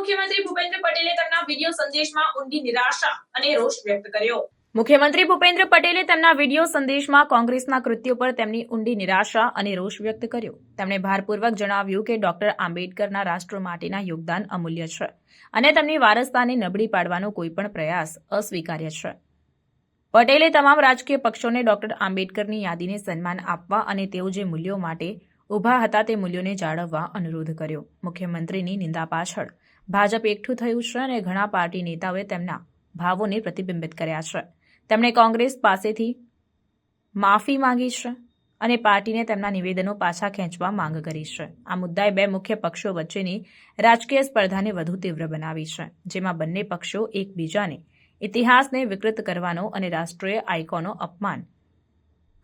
મુખ્યમંત્રી ભૂપેન્દ્ર પટેલે તેમના વીડિયો સંદેશમાં ઊંડી નિરાશા અને રોષ વ્યક્ત કર્યો. મુખ્યમંત્રી ભૂપેન્દ્ર પટેલે તેમના વીડિયો સંદેશમાં કોંગ્રેસના કૃત્યો પર તેમની ઊંડી નિરાશા અને રોષ વ્યક્ત કર્યો. તેમણે ભારપૂર્વક જણાવ્યું કે ડોક્ટર આંબેડકરના રાષ્ટ્ર માટેના યોગદાન અમૂલ્ય છે અને તેમની વારસતાને નબળી પાડવાનો કોઈ પણ પ્રયાસ અસ્વીકાર્ય છે. પટેલે તમામ રાજકીય પક્ષોને ડોક્ટર આંબેડકરની યાદીને સન્માન આપવા અને તેઓ જે મૂલ્યો માટે ઊભા હતા તે મૂલ્યોને જાળવવા અનુરોધ કર્યો. મુખ્યમંત્રીની નિંદા પાછળ ભાજપ એકઠું થયું છે અને ઘણા પાર્ટી નેતાઓએ તેમના ભાવોને પ્રતિબિંબિત કર્યા છે. તેમણે કોંગ્રેસ પાસેથી માફી માંગી છે અને પાર્ટીને તેમના નિવેદનો પાછા ખેંચવા માંગ કરી છે. આ મુદ્દાએ બે મુખ્ય પક્ષો વચ્ચેની રાજકીય સ્પર્ધાને વધુ તીવ્ર બનાવી છે, જેમાં બંને પક્ષો એકબીજાને ઇતિહાસને વિકૃત કરવાનો અને રાષ્ટ્રીય આઇકોનો અપમાન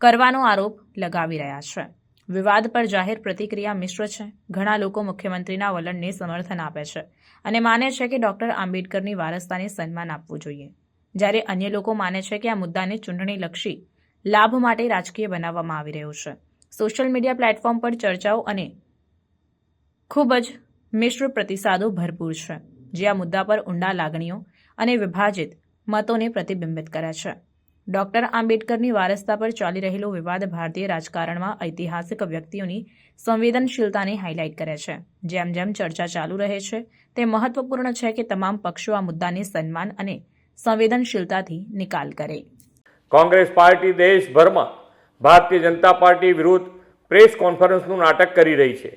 કરવાનો આરોપ લગાવી રહ્યા છે. વિવાદ પર જાહેર પ્રતિક્રિયા મિશ્ર છે. ઘણા લોકો મુખ્યમંત્રીના વલણને સમર્થન આપે છે અને માને છે કે ડોક્ટર આંબેડકરની વારસતાને સન્માન આપવું જોઈએ. જ્યારે અન્ય લોકો માને છે કે આ મુદ્દાને ચૂંટણીલક્ષી લાભ માટે રાજકીય બનાવવામાં આવી રહ્યું છે. સોશિયલ મીડિયા પ્લેટફોર્મ પર ચર્ચાઓ અને ખૂબ જ મિશ્ર પ્રતિસાદો ભરપૂર છે, જે આ મુદ્દા પર ઊંડા લાગણીઓ અને વિભાજિત મતોને પ્રતિબિંબિત કરે છે. ડોક્ટર આંબેડકરની વારસતા પર ચાલી રહેલો વિવાદ ભારતીય રાજકારણમાં ઐતિહાસિક વ્યક્તિઓની સંવેદનશીલતાને હાઇલાઇટ કરે છે. જેમ જેમ ચર્ચા ચાલુ રહે છે, તે મહત્વપૂર્ણ છે કે તમામ પક્ષો આ મુદ્દાને સન્માન અને સંવેદનશીલતાથી નિકાલ કરે. કોંગ્રેસ પાર્ટી દેશભરમાં ભારતીય જનતા પાર્ટી વિરુદ્ધ પ્રેસ કોન્ફરન્સનું નાટક કરી રહી છે,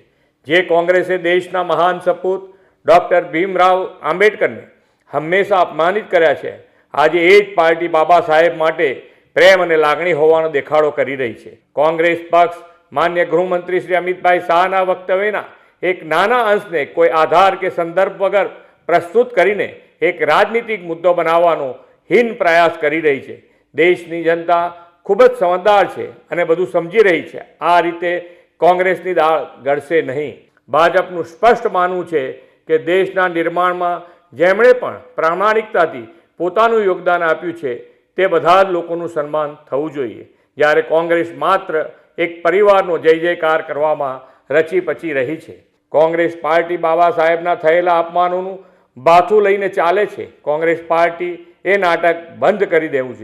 જે કોંગ્રેસે દેશના મહાન સપૂત ડૉક્ટર ભીમરાવ આંબેડકરને હંમેશા અપમાનિત કર્યા છે આજે એ જ પાર્ટી બાબા સાહેબ માટે પ્રેમ અને લાગણી હોવાનો દેખાડો કરી રહી છે. કોંગ્રેસ પક્ષ, માન્ય ગૃહમંત્રી શ્રી અમિતભાઈ શાહના વક્તવ્યના એક નાના અંશને કોઈ આધાર કે સંદર્ભ વગર પ્રસ્તુત કરીને એક રાજનીતિક મુદ્દો બનાવવાનો હીન પ્રયાસ કરી રહી છે. દેશની જનતા ખૂબ જ સમજદાર છે અને બધું સમજી રહી છે. આ રીતે કોંગ્રેસની દાળ ગળશે નહીં. ભાજપનું સ્પષ્ટ માનવું છે કે દેશના નિર્માણમાં જેમણે પણ પ્રામાણિકતાથી પોતાનું યોગદાન આપ્યું છે, તે બધા જ લોકોનું સન્માન થવું જોઈએ. જ્યારે કોંગ્રેસ માત્ર એક પરિવારનો જય જયકાર કરવામાં રચી પચી રહી છે. કોંગ્રેસ પાર્ટી બાબા સાહેબના થયેલા અપમાનોનું બાથું લઈને ચાલે છે. કોંગ્રેસ પાર્ટી એ નાટક બંધ કરી દેવું જોઈએ.